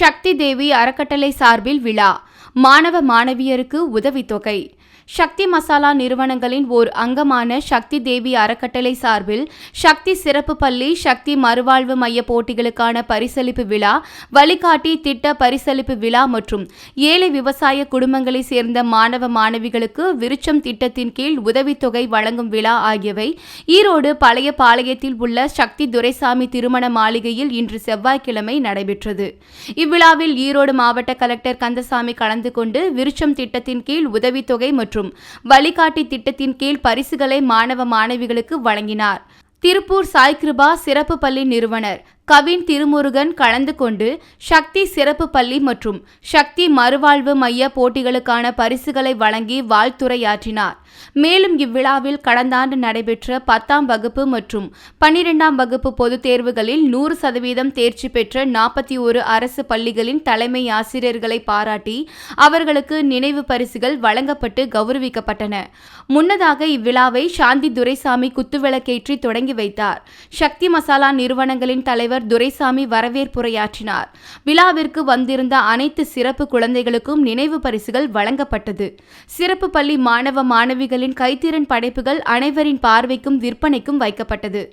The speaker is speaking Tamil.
சக்தி தேவி அறக்கட்டளை சார்பில் விழா. மாணவ மாணவியருக்கு உதவித்தொகை. சக்தி மசாலா நிறுவனங்களின் ஓர் அங்கமான சக்தி தேவி அறக்கட்டளை சார்பில் சக்தி சிறப்பு பள்ளி சக்தி மறுவாழ்வு மைய போட்டிகளுக்கான பரிசளிப்பு விழா வழிகாட்டி திட்ட பரிசளிப்பு விழா மற்றும் ஏழை விவசாய குடும்பங்களை சேர்ந்த மாணவ மாணவிகளுக்கு விருச்சம் திட்டத்தின் கீழ் உதவித்தொகை வழங்கும் விழா ஆகியவை ஈரோடு பழைய பாளையத்தில் உள்ள சக்தி துரைசாமி திருமண மாளிகையில் இன்று செவ்வாய்க்கிழமை நடைபெற்றது. இவ்விழாவில் ஈரோடு மாவட்ட கலெக்டர் கந்தசாமி கலந்து கொண்டு விருச்சம் திட்டத்தின் கீழ் உதவித்தொகை மற்றும் வழிகாட்டி திட்டத்தின் கீழ் பரிசுகளை மாணவ மாணவிகளுக்கு வழங்கினார். திருப்பூர் சாய்கிருபா சிறப்பு பள்ளி நிறுவனர் கவின் திருமுருகன் கலந்து கொண்டு சக்தி சிறப்பு பள்ளி மற்றும் சக்தி மறுவாழ்வு மைய போட்டிகளுக்கான பரிசுகளை வழங்கி வாழ்த்துரையாற்றினார். மேலும் இவ்விழாவில் கடந்த ஆண்டு நடைபெற்ற பத்தாம் வகுப்பு மற்றும் பன்னிரெண்டாம் வகுப்பு பொதுத் தேர்வுகளில் நூறு சதவீதம் தேர்ச்சி பெற்ற நாற்பத்தி ஒரு அரசு பள்ளிகளின் தலைமை ஆசிரியர்களை பாராட்டி அவர்களுக்கு நினைவு பரிசுகள் வழங்கப்பட்டு கௌரவிக்கப்பட்டன. முன்னதாக இவ்விழாவை சாந்தி துரைசாமி குத்துவிளக்கேற்றி தொடங்கி வைத்தார். சக்தி மசாலா நிறுவனங்களின் தலைவர் துரைசாமி வரவேற்புரையாற்றினார். விழாவிற்கு வந்திருந்த அனைத்து சிறப்பு குழந்தைகளுக்கும் நினைவு பரிசுகள் வழங்கப்பட்டது. சிறப்பு பள்ளி மாணவ மாணவிகளின் கைத்திறன் படைப்புகள் அனைவரின் பார்வைக்கும் விற்பனைக்கும் வைக்கப்பட்டது.